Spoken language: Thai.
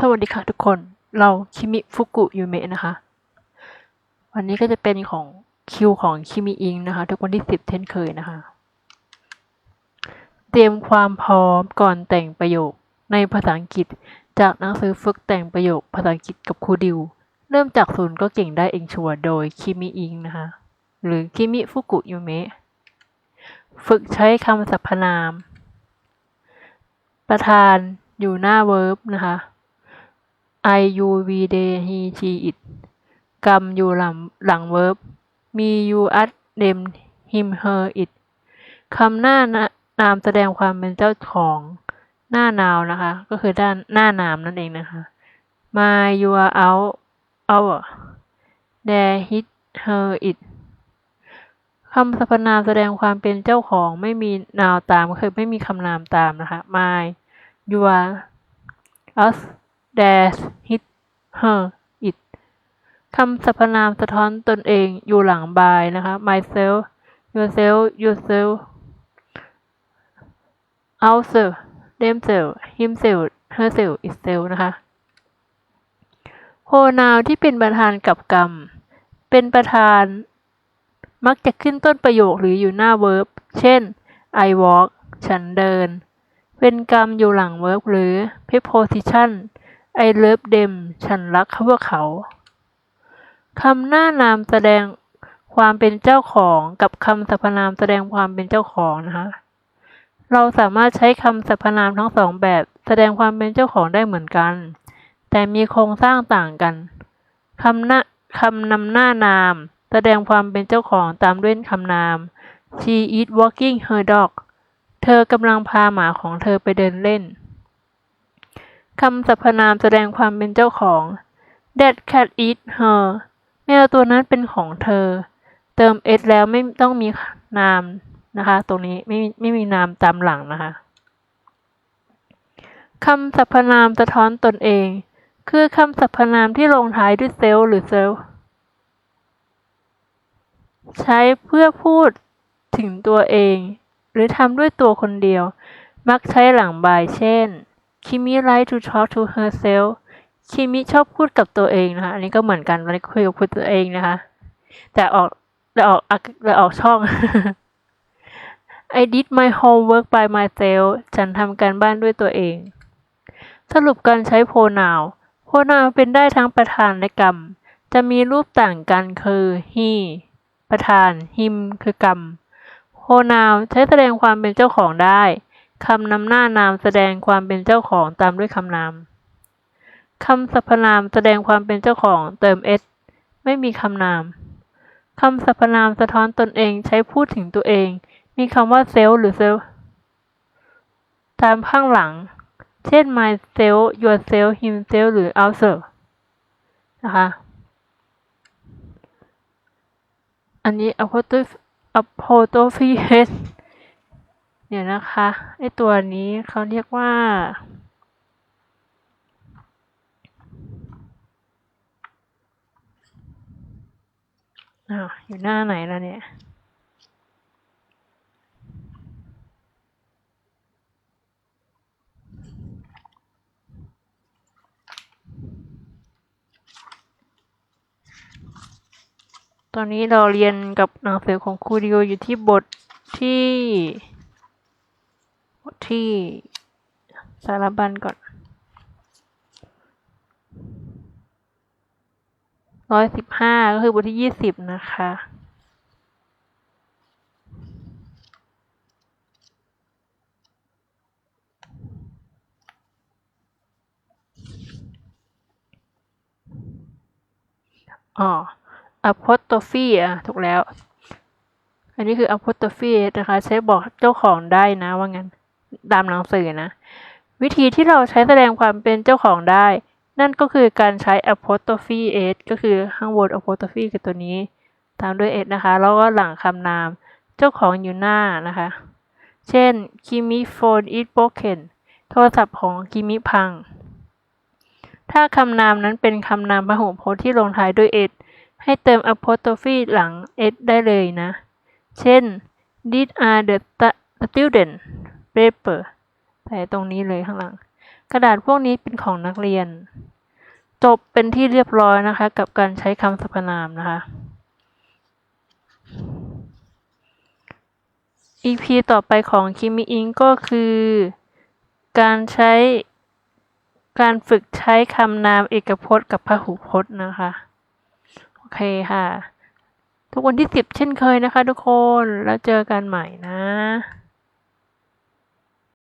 สวัสดีค่ะทุกคน เราคิมิฟุกุยูเมะนะคะ วันนี้ก็จะเป็นของคิวของคิมิอิงนะคะ ทุกวันที่สิบเช่นเคยนะคะ เตรียมความพร้อมก่อนแต่งประโยคในภาษาอังกฤษ จากหนังสือฝึกแต่งประโยคภาษาอังกฤษกับครูดิว เริ่มจากศูนย์ก็เก่งได้เองชัวโดยคิมิอิงนะคะ หรือคิมิฟุกุยูเมะ ฝึกใช้คำสรรพนาม ประธานอยู่หน้าเวิร์บนะคะ I U V they he she it กรรมอยู่หลังหลังเวิร์บมี you us them him her it คำหน้านามแสดงความเป็นเจ้าของหน้านาวนะคะ ก็คือด้านหน้านามนั่นเองนะคะ my you are out our there hit her it คำสรรพนามแสดงความเป็นเจ้าของไม่มีนาวตามก็คือไม่มีคำนามตามนะคะ my you are us d a s hit her it คำสรรพนามสะท้อนตนเองอยู่หลัง by นะคะ myself yourself yourself ourself themselves himself herself itself นะคะ pronoun ที่เป็นประธานกับกรรม เป็นประธาน มักจะขึ้นต้นประโยคหรืออยู่หน้า verb เช่น I walk ฉันเดิน เป็นกรรมอยู่หลัง verb หรือ preposition I love them ฉันรักพวกเขา คำหน้านามแสดงความเป็นเจ้าของกับคำสรรพนามแสดงความเป็นเจ้าของนะคะ เราสามารถใช้คำสรรพนามทั้งสองแบบแสดงความเป็นเจ้าของได้เหมือนกัน แต่มีโครงสร้างต่างกันคำหน้าคำนำหน้านาม แสดงความเป็นเจ้าของตามด้วยคำนาม She is walking her dog เธอกำลังพาหมาของเธอไปเดินเล่น คำสรรพนามแสดงความเป็นเจ้าของ That cat is her แมวตัวนั้นเป็นของเธอ เติม s แล้วไม่ต้องมีนามนะคะ ตรงนี้ไม่ไม่มีนามตามหลังนะคะคำสรรพนามสะท้อนตนเอง คือคำสรรพนามที่ลงท้ายด้วยเซลหรือเซลใช้เพื่อพูดถึงตัวเอง หรือทำด้วยตัวคนเดียว มักใช้หลังบายเช่น คิมิ like to talk to herself คิมิชอบพูดกับตัวเองนะคะ อันนี้ก็เหมือนกันวันนี้คุยกับตัวเองนะคะ แต่ออกแต่ออกแต่ออกช่อง I did my homework by myself ฉันทำการบ้านด้วยตัวเอง สรุปการใช้ pronoun pronoun เป็นได้ทั้งประธานและกรรม จะมีรูปต่างกันคือ he ประธาน him คือกรรม pronoun ใช้แสดงความเป็นเจ้าของได้ คำนำหน้านามแสดงความเป็นเจ้าของตามด้วยคำนาม คำสรรพนามแสดงความเป็นเจ้าของเติม s ไม่มีคำนาม คำสรรพนามสะท้อนตนเองใช้พูดถึงตัวเอง มีคำว่า self หรือ self ตามข้างหลัง เช่น myself yourself himself หรือ ourself นะคะ อันนี้ apostrophe apostrophe s เดี๋ยวนะคะไอตัวนี้เขาเรียกว่าอ้าวอยู่หน้าไหนแล้วเนี่ยตอนนี้เราเรียนกับหนังสือของครูดิโออยู่ที่บทที่ ที่สารบัญก่อนร้อยสิบห้าก็คือบทที่ยี่สิบนะคะ อ๋อ apostrophe อะ ถูกแล้ว อันนี้คือ apostrophe นะคะ ใช้บอกเจ้าของได้นะว่างั้น ตามหนังสือนะ วิธีที่เราใช้แสดงความเป็นเจ้าของได้ นั่นก็คือการใช้ apostrophe s ก็คือข้างบน apostrophe คือตัวนี้ ตามด้วย s นะคะ แล้วก็หลังคำนาม เจ้าของอยู่หน้านะคะ เช่น Kimi phone is broken โทรศัพท์ของคิมิพัง ถ้าคำนามนั้นเป็นคำนามพหุพจน์ที่ลงท้ายด้วย s ให้เติม apostrophe หลัง s ได้เลยนะ เช่น these are the student paper ใส่ตรงนี้เลยข้างหลัง กระดาษพวกนี้เป็นของนักเรียน จบเป็นที่เรียบร้อยนะคะ กับการใช้คำสรรพนามนะคะ EP ต่อไปของคิมิอิงก็คือ การใช้การฝึกใช้คำนามเอกพจน์กับพหูพจน์นะคะ โอเคค่ะ ทุกวันที่สิบเช่นเคยนะคะทุกคน แล้วเจอกันใหม่นะ